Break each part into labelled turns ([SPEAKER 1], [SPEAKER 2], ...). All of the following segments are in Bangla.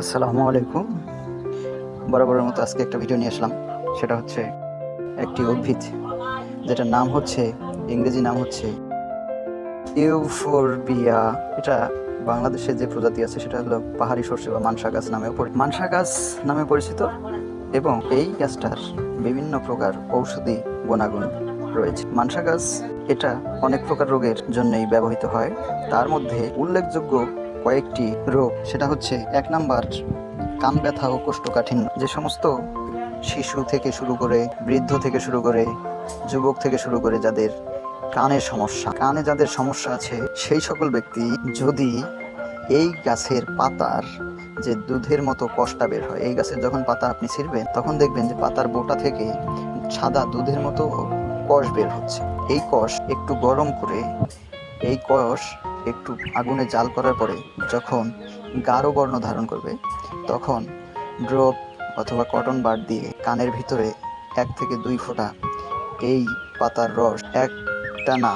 [SPEAKER 1] আসসালামু আলাইকুম। বরাবরের মতো আজকে একটা ভিডিও নিয়ে আসলাম। সেটা হচ্ছে একটি উদ্ভিদ যেটার নাম হচ্ছে, ইংরেজি নাম হচ্ছে ইউফোরবিয়া। এটা বাংলাদেশে যে প্রজাতি আছে, সেটা হলো পাহাড়ি সর্ষে বা মানসা গাছ পরি মানসা গাছ নামে পরিচিত এবং এই গাছটার বিভিন্ন প্রকার ঔষধি গুণাগুণ রয়েছে। মানসা গাছ এটা অনেক প্রকার রোগের জন্যই ব্যবহৃত হয়। তার মধ্যে উল্লেখযোগ্য কয়েকটি রোগ, সেটা হচ্ছে এক নাম্বার কান ব্যথা ও কোষ্ঠকাঠিন্য। যে সমস্ত শিশু থেকে শুরু করে বৃদ্ধ থেকে শুরু করে যুবক থেকে শুরু করে যাদের কানের সমস্যা, কানে যাদের সমস্যা আছে, সেই সকল ব্যক্তি যদি এই গাছের পাতার যে দুধের মতো কষটা বের হয়, এই গাছের যখন পাতা আপনি ছিঁড়বেন, তখন দেখবেন যে পাতার বোটা থেকে সাদা দুধের মতো কষ বের হচ্ছে। এই কষ একটু গরম করে, এই কষ একটু আগুনে জাল করার পরে যখন গাঢ় বর্ণ ধারণ করবে, তখন ড্রপ অথবা কটন বার দিয়ে কানের ভিতরে এক থেকে দুই ফোঁটা এই পাতার রস এক টানা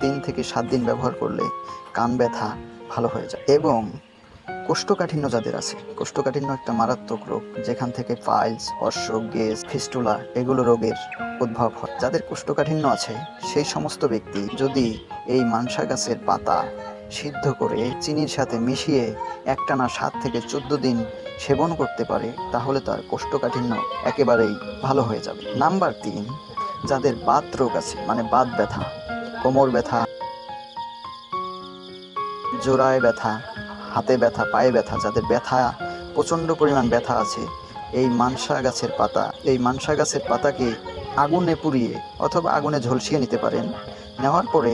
[SPEAKER 1] তিন থেকে সাত দিন ব্যবহার করলে কান ব্যথা ভালো হয়ে যায় এবং কোষ্ঠকাঠিন্য যাদের আছে, কোষ্ঠকাঠিন্য একটা মারাত্মক রোগ, যেখান থেকে ফাইলস অশ্ব গেস ফিস্টুলা এগুলো রোগের উদ্ভব হয়। যাদের কোষ্ঠকাঠিন্য আছে, সেই সমস্ত ব্যক্তি যদি এই মানসা গাছের পাতা সিদ্ধ করে চিনির সাথে মিশিয়ে একটানা সাত থেকে চোদ্দ দিন সেবন করতে পারে, তাহলে তার কোষ্ঠকাঠিন্য একেবারেই ভালো হয়ে যাবে। নাম্বার তিন, যাদের বাত রোগ আছে মানে বাত ব্যথা, কোমর ব্যথা, জোড়ায় ব্যথা হাতে ব্যথা, পায়ে ব্যথা, যাদের ব্যথা, প্রচণ্ড পরিমাণ ব্যথা আছে, এই মানসা গাছের পাতা, এই মানসা গাছের পাতাকে আগুনে পুড়িয়ে অথবা আগুনে ঝলসিয়ে নিতে পারেন। নেওয়ার পরে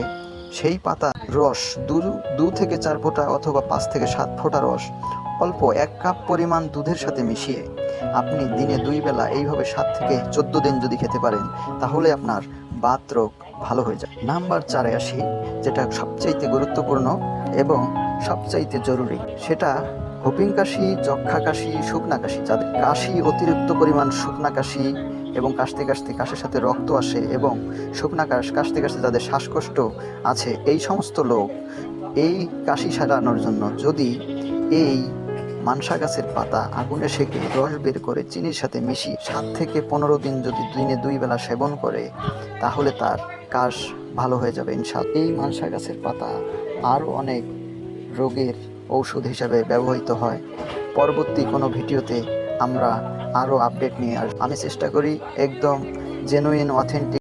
[SPEAKER 1] সেই পাতা রস দু দু থেকে চার ফোঁটা অথবা পাঁচ থেকে সাত ফোঁটা রস অল্প এক কাপ পরিমাণ দুধের সাথে মিশিয়ে আপনি দিনে দুই বেলা এইভাবে সাত থেকে চোদ্দ দিন যদি খেতে পারেন, তাহলে আপনার বাত রোগ ভালো হয়ে যায় নাম্বার চারে আসি, যেটা সবচাইতে গুরুত্বপূর্ণ এবং সবচাইতে জরুরি। সেটা হুপিং কাশি যক্ষা কাশি, শুকনা কাশি যাদের। কাশি অতিরিক্ত পরিমাণ শুকনা কাশি এবং কাশতে কাশতে কাশের সাথে রক্ত আসে এবং শুকনা কাশ কাশতে কাশতে যাদের শ্বাসকষ্ট আছে, এই সমস্ত লোক এই কাশি সারানোর জন্য যদি এই মানসা গাছের পাতা আগুনে সেকে রস বের করে চিনির সাথে মিশিয়ে সাত থেকে পনেরো দিন যদি দিনে দুই বেলা সেবন করে, তাহলে তার কাশ ভালো হয়ে যাবে ইনশাল্লাহ এই মানসা গাছের পাতা আরও অনেক রোগের ঔষধ হিসাবে ব্যবহৃত হয়। পরবর্তী কোনো ভিডিওতে আমরা আরও আপডেট নিয়ে আমি চেষ্টা করি একদম জেনুইন অথেন্টিক